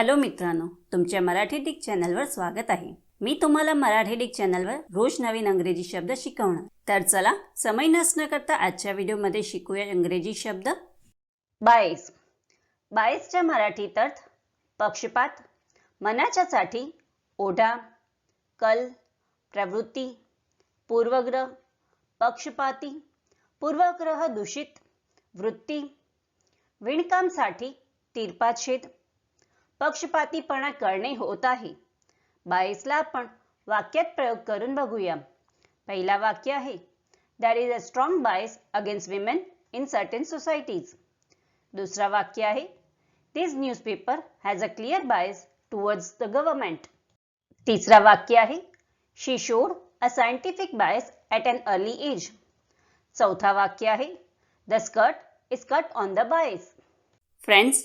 Hello मित्रांनो तुमच्या Marathi Dick चॅनलवर स्वागत आहे. मी तुम्हाला मराठी डिक चॅनलवर रोज नवीन अंग्रेजी शब्द शिकवणार. तर चला समय नसणं करता आजच्या व्हिडिओमध्ये शिकूया इंग्रजी शब्द. बायस बायसच्या मराठीत अर्थ पक्षपात मनाच्या साठी ओढा कल प्रवृत्ती पूर्वग्रह पक्षपाती पूर्वग्रह दूषित वृत्ती विणकामसाठी तिरपाछेद पक्षपातीपणा करणे होत आहे. बाईसला आपण वाक्यात प्रयोग करून बघूया. पहिला वाक्य आहे there is a strong bias against women in certain societies दुसरा वाक्य आहे this newspaper has a clear bias towards the government तिसरा वाक्य आहे she showed a scientific bias at an early age चौथा वाक्य आहे the skirt is cut on the bias friends